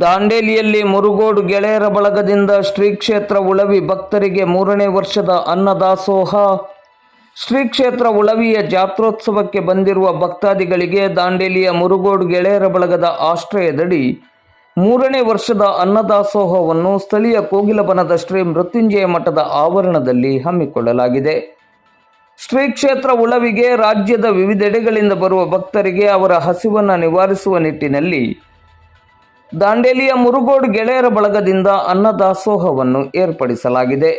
ದಾಂಡೇಲಿಯಲ್ಲಿ ಮುರುಗೋಡು ಗೆಳೆಯರ ಬಳಗದಿಂದ ಶ್ರೀ ಕ್ಷೇತ್ರ ಉಳವಿ ಭಕ್ತರಿಗೆ ಮೂರನೇ ವರ್ಷದ ಅನ್ನದಾಸೋಹ. ಶ್ರೀ ಕ್ಷೇತ್ರ ಉಳವಿಯ ಜಾತ್ರೋತ್ಸವಕ್ಕೆ ಬಂದಿರುವ ಭಕ್ತಾದಿಗಳಿಗೆ ದಾಂಡೇಲಿಯ ಮುರುಗೋಡು ಗೆಳೆಯರ ಬಳಗದ ಆಶ್ರಯದಡಿ ಮೂರನೇ ವರ್ಷದ ಅನ್ನದಾಸೋಹವನ್ನು ಸ್ಥಳೀಯ ಕೋಗಿಲಬನದ ಶ್ರೀ ಮೃತ್ಯುಂಜಯ ಮಠದ ಆವರಣದಲ್ಲಿ ಹಮ್ಮಿಕೊಳ್ಳಲಾಗಿದೆ. ಶ್ರೀ ಕ್ಷೇತ್ರ ಉಳವಿಗೆ ರಾಜ್ಯದ ವಿವಿಧೆಡೆಗಳಿಂದ ಬರುವ ಭಕ್ತರಿಗೆ ಅವರ ಹಸಿವನ್ನು ನಿವಾರಿಸುವ ನಿಟ್ಟಿನಲ್ಲಿ ದಾಂಡೇಲಿಯ ಮುರುಗೋಡು ಗೆಳೆಯರ ಬಳಗದಿಂದ ಅನ್ನದಾಸೋಹವನ್ನು ಏರ್ಪಡಿಸಲಾಗಿದೆ.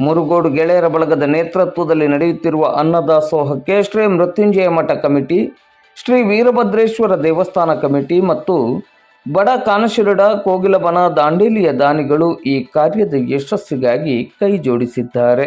ಮುರುಗೋಡು ಗೆಳೆಯರ ಬಳಗದ ನೇತೃತ್ವದಲ್ಲಿ ನಡೆಯುತ್ತಿರುವ ಅನ್ನದಾಸೋಹಕ್ಕೆ ಶ್ರೀ ಮೃತ್ಯುಂಜಯ ಮಠ ಕಮಿಟಿ, ಶ್ರೀ ವೀರಭದ್ರೇಶ್ವರ ದೇವಸ್ಥಾನ ಕಮಿಟಿ ಮತ್ತು ಬಡ ಕಾನಶಿರಡ ಕೋಗಿಲಬನ ದಾಂಡೇಲಿಯ ದಾನಿಗಳು ಈ ಕಾರ್ಯದ ಯಶಸ್ಸಿಗಾಗಿ ಕೈ ಜೋಡಿಸಿದ್ದಾರೆ.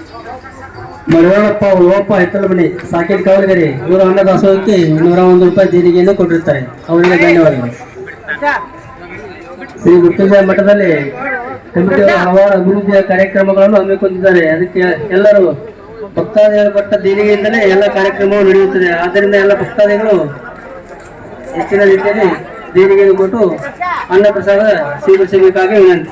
ಮರವಣಪ್ಪ ಉಳವಪ್ಪ ಹಿತ್ತಲಮಣಿ ಸಾಕಿನ್ ಕಾವಲಗೆರೆ ಇವರು ಅನ್ನದಾಸೋಹಕ್ಕೆ ನೂರ ಒಂದು ರೂಪಾಯಿ ದೇಣಿಗೆಯನ್ನು ಕೊಟ್ಟಿರ್ತಾರೆ ಅವರಿಗೆ ಧನ್ಯವಾದಗಳು. ಶ್ರೀ ಮೃತ್ಯುಂಜಯ ಮಠದಲ್ಲಿ ಕಮಿಟಿಯವರು ಹಲವಾರು ಅಭಿವೃದ್ಧಿಯ ಕಾರ್ಯಕ್ರಮಗಳನ್ನು ಹಮ್ಮಿಕೊಂಡಿದ್ದಾರೆ. ಅದಕ್ಕೆ ಎಲ್ಲರೂ ಭಕ್ತಾದಿಗಳ ಕೊಟ್ಟ ದೇಣಿಗೆಯಿಂದಲೇ ಎಲ್ಲ ಕಾರ್ಯಕ್ರಮವು ನಡೆಯುತ್ತದೆ. ಆದ್ದರಿಂದ ಎಲ್ಲ ಭಕ್ತಾದಿಗಳು ಹೆಚ್ಚಿನ ರೀತಿಯಲ್ಲಿ ದೇಣಿಗೆಯನ್ನು ಕೊಟ್ಟು ಅನ್ನ ಪ್ರಸಾದ ಸ್ವೀಕರಿಸಬೇಕಾಗಿ ವಿನಂತಿ.